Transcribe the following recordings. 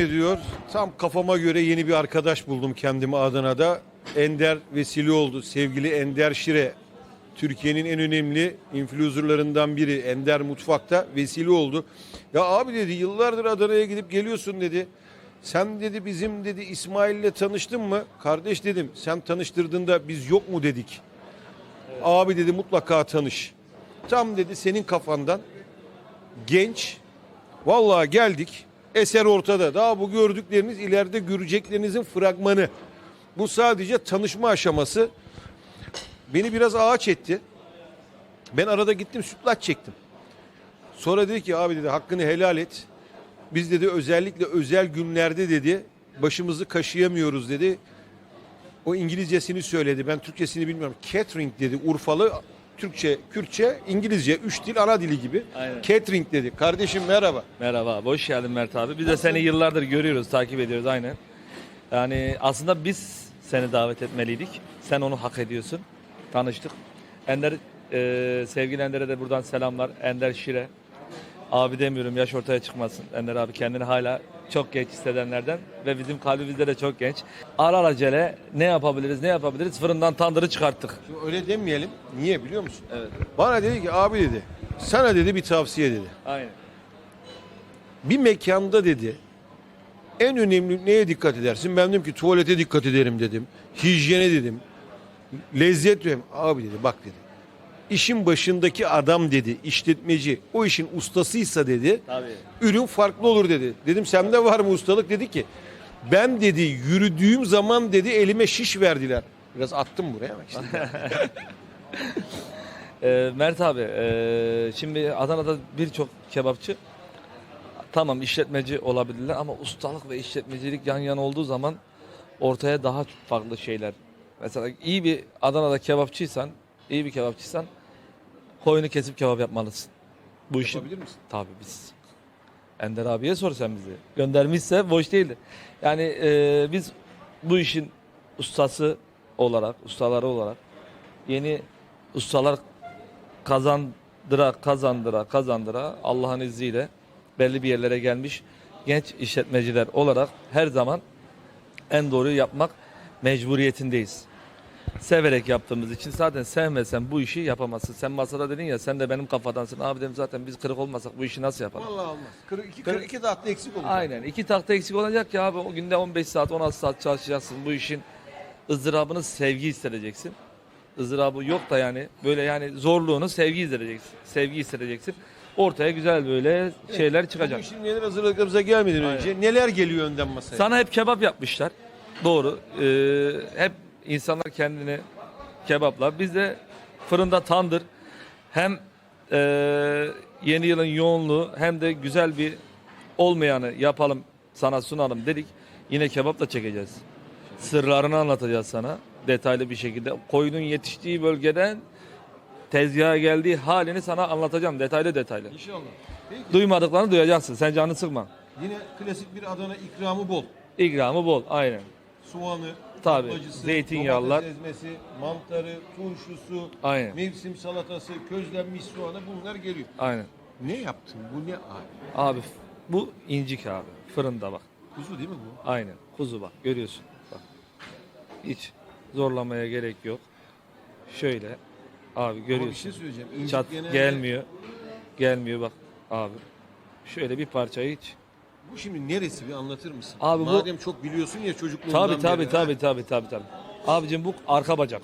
ediyor. Tam kafama göre yeni bir arkadaş buldum kendimi Adana'da. Ender vesile oldu. Sevgili Ender Şire. Türkiye'nin en önemli influencerlarından biri. Ender Mutfak'ta vesile oldu. Ya abi dedi yıllardır Adana'ya gidip geliyorsun dedi. Sen dedi bizim dedi İsmail'le tanıştın mı? Kardeş dedim sen tanıştırdığında biz yok mu dedik. Abi dedi mutlaka tanış. Tam dedi senin kafandan genç. Vallahi geldik. Eser ortada. Daha bu gördükleriniz ileride göreceklerinizin fragmanı. Bu sadece tanışma aşaması. Beni biraz ağaç etti. Ben arada gittim sütlaç çektim. Sonra dedi ki abi dedi hakkını helal et. Biz dedi özellikle özel günlerde dedi başımızı kaşıyamıyoruz dedi. O İngilizcesini söyledi. Ben Türkçesini bilmiyorum. Catering dedi. Urfalı Türkçe, Kürtçe, İngilizce. Üç dil ana dili gibi. Aynen. Catering dedi. Kardeşim merhaba. Merhaba, abi, hoş geldin Mert abi. Biz de seni yıllardır görüyoruz, takip ediyoruz aynen. Yani aslında biz seni davet etmeliydik. Sen onu hak ediyorsun. Tanıştık. Ender, e, sevgili Ender'e de buradan selamlar. Ender Şire. Abi demiyorum yaş ortaya çıkmasın. Ender abi kendini hala çok genç hissedenlerden ve bizim kalbimizde de çok genç. Ara acele ne yapabiliriz ne yapabiliriz fırından tandırı çıkarttık. Şimdi öyle demeyelim. Niye biliyor musun? Evet. Bana dedi ki abi dedi. Sana dedi bir tavsiye dedi. Aynen. Bir mekanda dedi. En önemli neye dikkat edersin? Ben dedim ki tuvalete dikkat ederim dedim. Hijyene dedim. Lezzet dedim. Abi dedi bak dedi. İşin başındaki adam dedi, işletmeci, o işin ustasıysa dedi, Tabii. ürün farklı olur dedi. Dedim sende var mı ustalık? Dedi ki ben dedi yürüdüğüm zaman dedi elime şiş verdiler. Biraz attım buraya ama işte. Ee, Mert abi, ee, şimdi Adana'da birçok kebapçı tamam işletmeci olabilirler ama ustalık ve işletmecilik yan yana olduğu zaman ortaya daha farklı şeyler. Mesela iyi bir Adana'da kebapçıysan, iyi bir kebapçıysan koyunu kesip kebap yapmalısın. Bu işi Yapabilir misin? Tabii biz. Ender abiye sor sen bizi. Göndermişse boş değildir. Yani e, biz bu işin ustası olarak, ustaları olarak yeni ustalar kazandıra, kazandıra, kazandıra Allah'ın izniyle belli bir yerlere gelmiş genç işletmeciler olarak her zaman en doğruyu yapmak mecburiyetindeyiz. Severek yaptığımız için zaten sevmesen bu işi yapamazsın. Sen masada dedin ya sen de benim kafadansın. Abi dedim zaten biz kırık olmasak bu işi nasıl yapalım? Vallahi olmaz. Kırık iki, kırık iki tatlı eksik olur. Aynen. iki tahta eksik olacak ya abi. O günde 15 saat 16 saat çalışacaksın. Bu işin ızdırabını sevgi hissedeceksin. ızdırabı yok da yani böyle yani zorluğunu sevgi hissedeceksin. Sevgi hissedeceksin. Ortaya güzel böyle şeyler çıkacak. Bugün şimdi neler hazırlıklarımıza gelmeden önce neler geliyor önden masaya? Sana hep kebap yapmışlar. Doğru. Ee, hep insanlar kendini kebaplar. Biz de fırında tandır. Hem ee, yeni yılın yoğunluğu hem de güzel bir olmayanı yapalım sana sunalım dedik. Yine kebap da çekeceğiz. Sırlarını anlatacağız sana detaylı bir şekilde. Koyunun yetiştiği bölgeden tezgaha geldiği halini sana anlatacağım detaylı detaylı. İnşallah. Peki. Duymadıklarını duyacaksın. Sen canını sıkma. Yine klasik bir Adana ikramı bol. İkramı bol. Aynen. Soğanı, Tabii, baklacısı, zeytinyağlılar. ezmesi, mantarı, turşusu, Aynen. mevsim salatası, közlenmiş soğanı bunlar geliyor. Aynen. Ne yaptın? Bu ne abi? Abi bu incik abi. Fırında bak. Kuzu değil mi bu? Aynen. Kuzu bak. Görüyorsun. Bak. Hiç zorlamaya gerek yok. Şöyle. Abi Ama bir görüyorsun. şey söyleyeceğim. İncik Çat genelde- gelmiyor. Gelmiyor bak abi. Şöyle bir parça hiç. Bu şimdi neresi bir anlatır mısın? Abi bu- Madem çok biliyorsun ya çocukluğundan Tabi tabi beri. tabi tabi tabi tabi. Abicim bu arka bacak.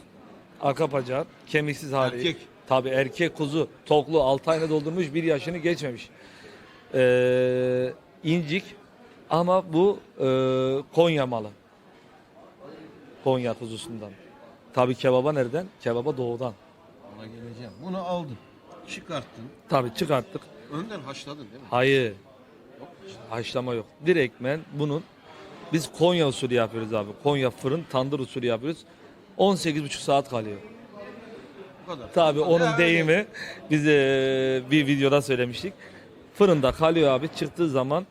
Arka bacağı kemiksiz hali. Erkek. Tabi erkek kuzu toklu 6 ayını doldurmuş bir yaşını geçmemiş. Ee, incik ama bu e, Konya malı. Konya kuzusundan. Tabi kebaba nereden? Kebaba doğudan. Ona geleceğim. Bunu aldın. Çıkarttın. Tabi çıkarttık. Önden haşladın değil mi? Hayır. Haşlama yok. Direktmen bunun biz Konya usulü yapıyoruz abi. Konya fırın tandır usulü yapıyoruz. 18,5 saat kalıyor. Bu kadar. Tabii onun öyle. deyimi biz eee, bir videoda söylemiştik. Fırında kalıyor abi. Çıktığı zaman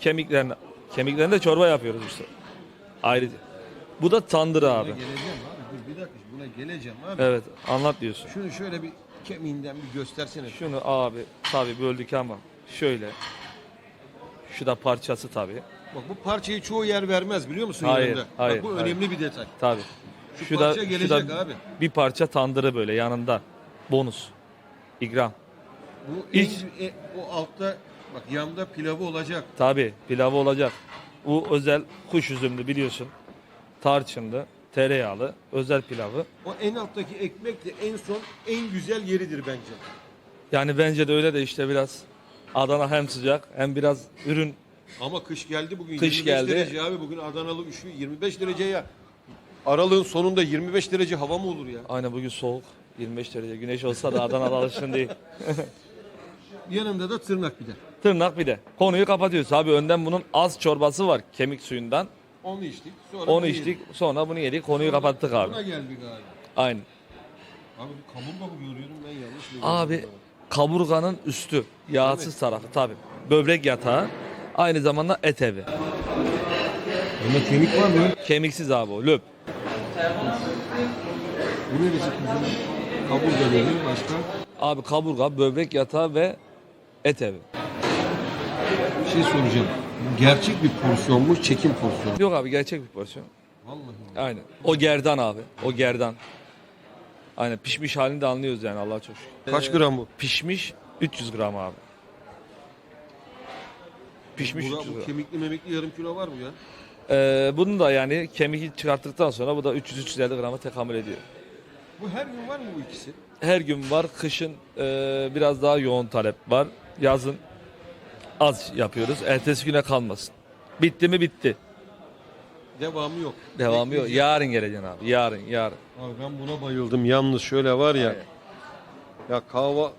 kemiklerine kemiklerinde çorba yapıyoruz işte. Ayrı. Bu da tandır Buna abi. geleceğim abi. Dur bir dakika buna geleceğim abi. Evet anlat diyorsun. Şunu şöyle bir kemiğinden bir göstersene. Şunu abi tabi böldük ama şöyle. Şu da parçası tabi. Bak bu parçayı çoğu yer vermez biliyor musun Hayır, yanında? hayır, Bak bu hayır. önemli bir detay. Tabii. Şu parça gelecek abi. Bir parça tandırı böyle yanında. Bonus. İkram. Bu İç. en- e, o altta bak yanda pilavı olacak. Tabii pilavı olacak. Bu özel kuş üzümlü biliyorsun. Tarçınlı, tereyağlı, özel pilavı. O en alttaki ekmek de en son en güzel yeridir bence. Yani bence de öyle de işte biraz Adana hem sıcak hem biraz ürün Ama kış geldi bugün Kış 25 geldi. derece abi bugün Adanalı üşüyor 25 derece ya. Aralığın sonunda 25 derece hava mı olur ya? aynı bugün soğuk 25 derece güneş olsa da Adana'da alışkın değil. Yanında da tırnak bir de. Tırnak bir de. Konuyu kapatıyoruz. Abi önden bunun az çorbası var kemik suyundan. Onu içtik. Sonra Onu bunu içtik. yedik. Konuyu bunu yedik. Konuyu Sonra kapattık abi. Buna geldik abi. Aynı. Abi bu kaburga mı görüyorum ben yanlış mı Abi görüyorum? Kaburganın üstü yağsız tarafı tabi. Böbrek yatağı. Aynı zamanda et evi. Bunda kemik var mı? Kemiksiz abi o löp. Bu neresi kuzum? Kaburga dedi başka. Abi kaburga, böbrek yatağı ve et evi. Bir şey soracağım. Gerçek bir porsiyon mu? Çekim porsiyonu. Yok abi gerçek bir porsiyon. Vallahi. Aynen. O gerdan abi. O gerdan. Aynen pişmiş halini de anlıyoruz yani Allah'a çok şükür. Kaç gram bu? Pişmiş 300 gram abi. Pişmiş Bu, 300 bu gram. kemikli memikli yarım kilo var mı ya? Ee, bunun da yani kemik çıkarttıktan sonra bu da 300-350 grama tekamül ediyor. Bu her gün var mı bu ikisi? Her gün var. Kışın e, biraz daha yoğun talep var. Yazın az yapıyoruz. Ertesi güne kalmasın. Bitti mi bitti. Devamı yok. Devamı yok. Yarın geleceksin abi. Yarın, yarın. Abi ben buna bayıldım. Yalnız şöyle var ya. Aynen. Ya kahva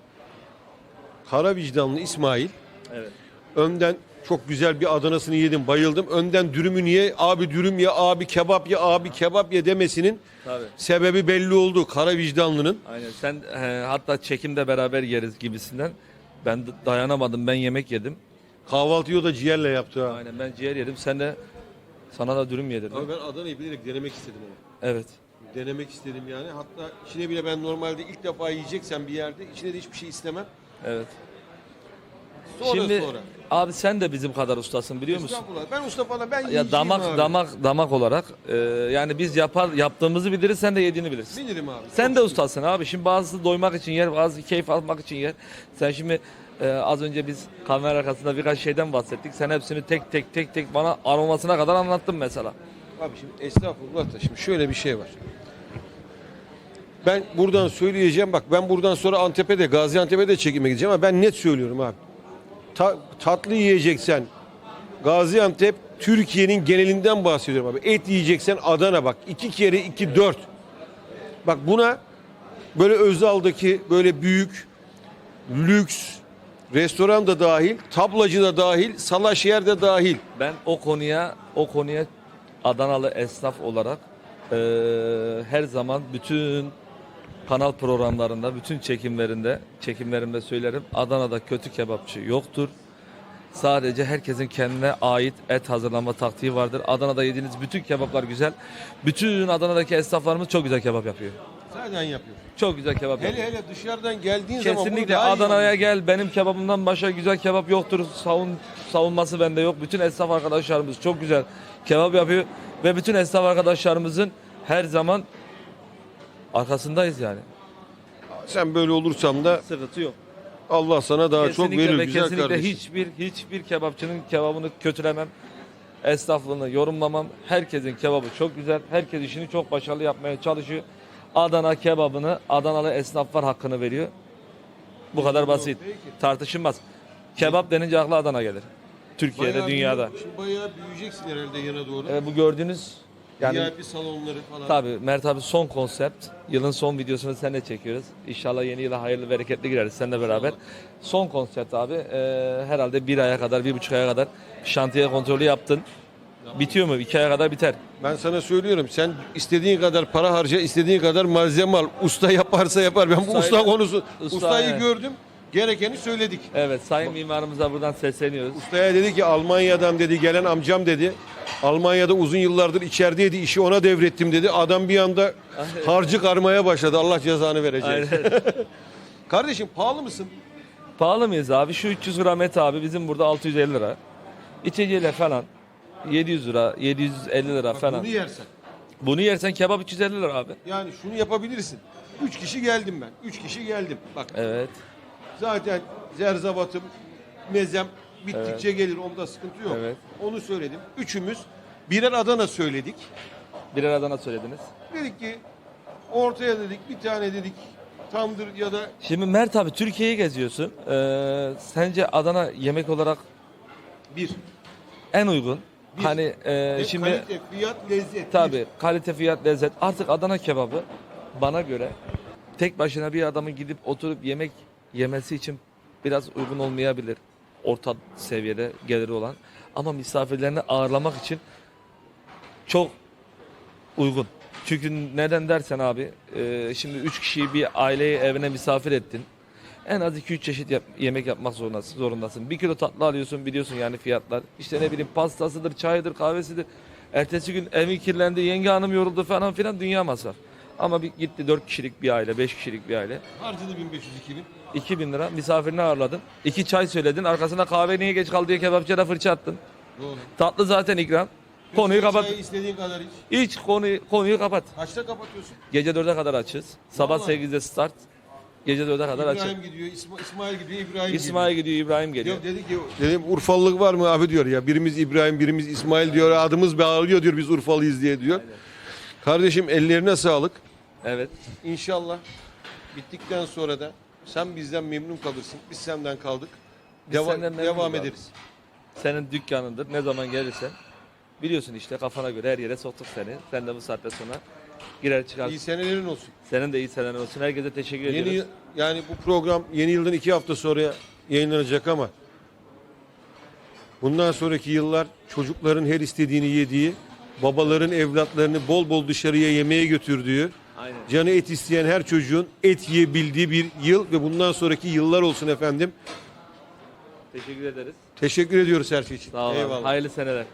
Kara vicdanlı İsmail Evet. önden çok güzel bir Adana'sını yedim bayıldım. Önden dürümünü ye abi dürüm ye abi kebap ye abi kebap ye demesinin Tabii. sebebi belli oldu. Kara vicdanlının. Aynen. Sen e, hatta çekimde beraber yeriz gibisinden. Ben dayanamadım. Ben yemek yedim. Kahvaltıyı o da ciğerle yaptı ha. Aynen ben ciğer yedim. Sen de sana da dürüm yedirdin. Abi ben Adana'yı bilerek denemek istedim ama. Evet. Denemek istedim yani. Hatta içine bile ben normalde ilk defa yiyeceksem bir yerde içine de hiçbir şey istemem. Evet. Sonra Şimdi sonra. abi sen de bizim kadar ustasın biliyor musun? Estağfurullah. Ben usta falan ben Ya yiyeceğim damak abi. damak damak olarak e, yani biz yapar yaptığımızı biliriz sen de yediğini bilirsin. Bilirim abi. Sen de ustasın abi. Şimdi bazısı doymak için yer, bazı keyif almak için yer. Sen şimdi e, az önce biz kamera arkasında birkaç şeyden bahsettik. Sen hepsini tek tek tek tek bana aromasına kadar anlattın mesela. Abi şimdi estağfurullah da şimdi şöyle bir şey var. Ben buradan söyleyeceğim bak ben buradan sonra Antep'e de Gaziantep'e de çekime gideceğim ama ben net söylüyorum abi. Ta- tatlı yiyeceksen Gaziantep Türkiye'nin genelinden bahsediyorum abi. Et yiyeceksen Adana bak. iki kere iki dört. Bak buna böyle Özal'daki böyle büyük lüks restoran da dahil, tablacı da dahil, salaş yer de dahil. Ben o konuya o konuya Adanalı esnaf olarak e, her zaman bütün kanal programlarında, bütün çekimlerinde, çekimlerimde söylerim. Adana'da kötü kebapçı yoktur. Sadece herkesin kendine ait et hazırlama taktiği vardır. Adana'da yediğiniz bütün kebaplar güzel. Bütün Adana'daki esnaflarımız çok güzel kebap yapıyor. Zaten yapıyor. Çok güzel kebap Hele yapıyor. hele dışarıdan geldiğin zaman bunu Kesinlikle daha iyi Adana'ya anlıyorsun. gel. Benim kebabımdan başka güzel kebap yoktur. Savun savunması bende yok. Bütün esnaf arkadaşlarımız çok güzel kebap yapıyor ve bütün esnaf arkadaşlarımızın her zaman arkasındayız yani. Sen böyle olursan da Sıkıntı yok. Allah sana daha çok verir ve güzel kesinlikle kardeşim. hiçbir hiçbir kebapçının kebabını kötülemem. Esnaflığını yorumlamam. Herkesin kebabı çok güzel. Herkes işini çok başarılı yapmaya çalışıyor. Adana kebabını Adanalı esnaflar hakkını veriyor. Bu kadar basit. Tartışılmaz. Kebap denince akla Adana gelir. Türkiye'de, Bayağı dünyada. büyü- Şimdi bayağı büyüyeceksin herhalde yana doğru. E, bu gördüğünüz yani VIP salonları falan. tabii Mert abi son konsept. Yılın son videosunu seninle çekiyoruz. İnşallah yeni yıla hayırlı bereketli gireriz seninle beraber. Son konsept abi. e, herhalde bir aya kadar, bir buçuk aya kadar şantiye kontrolü yaptın. Bitiyor mu? İki aya kadar biter. Ben sana söylüyorum sen istediğin kadar para harca, istediğin kadar malzeme al. Usta yaparsa yapar. Ben bu Ustayla- usta konusu Usta, ustayı evet. gördüm. Gerekeni söyledik. Evet, sayın mimarımıza buradan sesleniyoruz. Ustaya dedi ki Almanya'dan dedi gelen amcam dedi. Almanya'da uzun yıllardır içerideydi. işi ona devrettim dedi. Adam bir anda harcı karmaya başladı. Allah cezanı verecek. Aynen. Kardeşim pahalı mısın? Pahalı mıyız abi? Şu 300 gram et abi bizim burada 650 lira. İçeceğiyle falan 700 lira, 750 lira Bak falan. Bunu yersen. Bunu yersen kebap 350 lira abi. Yani şunu yapabilirsin. Üç kişi geldim ben. Üç kişi geldim. Bak Evet. zaten zerzavatım, mezem bittikçe gelir. Onda sıkıntı yok. Evet. Onu söyledim. Üçümüz birer Adana söyledik. Birer Adana söylediniz. Dedik ki ortaya dedik bir tane dedik tamdır ya da Şimdi Mert abi Türkiye'yi geziyorsun. Ee, sence Adana yemek olarak bir. en uygun? Hani e, şimdi kalite, fiyat, lezzet. tabii kalite, fiyat, lezzet. Artık Adana kebabı bana göre tek başına bir adamın gidip oturup yemek yemesi için biraz uygun olmayabilir. Orta seviyede geliri olan. Ama misafirlerini ağırlamak için çok uygun. Çünkü neden dersen abi e, şimdi 3 kişiyi bir aileyi evine misafir ettin. En az 2-3 çeşit yap- yemek yapmak zorundasın, zorundasın. Bir kilo tatlı alıyorsun biliyorsun yani fiyatlar. İşte ne bileyim pastasıdır, çayıdır, kahvesidir. Ertesi gün evin kirlendi, yenge hanım yoruldu falan filan dünya masraf. Ama bir gitti 4 kişilik bir aile, 5 kişilik bir aile. Harcadı 1500-2000. 2000 lira misafirini ağırladın. 2 çay söyledin. Arkasına kahve niye geç kaldı diye kebapçıda fırça attın. Doğru. Tatlı zaten ikram. Konuyu kapat. Çayı istediğin kadar iç. Hiç konuyu, konuyu kapat. Kaçta kapatıyorsun? Gece 4'e kadar açız. Sabah Vallahi. 8'de start. Gece 4'e kadar açız. İbrahim gidiyor, İsma- İsmail gidiyor, İbrahim İsmail gidiyor, İbrahim gidiyor. geliyor. Yok dedi ki dedim Urfalılık var mı abi diyor ya. Birimiz İbrahim, birimiz İsmail diyor. Adımız bağırıyor diyor biz Urfalıyız diye diyor. Kardeşim ellerine sağlık. Evet. İnşallah bittikten sonra da sen bizden memnun kalırsın. Biz senden kaldık. Biz Deva- senden memnunuz devam abi. ederiz. Senin dükkanındır. Ne zaman gelirsen. Biliyorsun işte kafana göre her yere soktuk seni. Sen de bu saatte sonra girer çıkarsın. İyi senelerin olsun. Senin de iyi seneler olsun. Herkese teşekkür Yeni ediyoruz. yıl- yani bu program yeni yıldan iki hafta sonra yayınlanacak ama bundan sonraki yıllar çocukların her istediğini yediği, babaların evlatlarını bol bol dışarıya yemeğe götürdüğü, Aynen. canı et isteyen her çocuğun et yiyebildiği bir yıl ve bundan sonraki yıllar olsun efendim. Teşekkür ederiz. Teşekkür ediyoruz her şey için. Sağ olun. Eyvallah. Hayırlı seneler.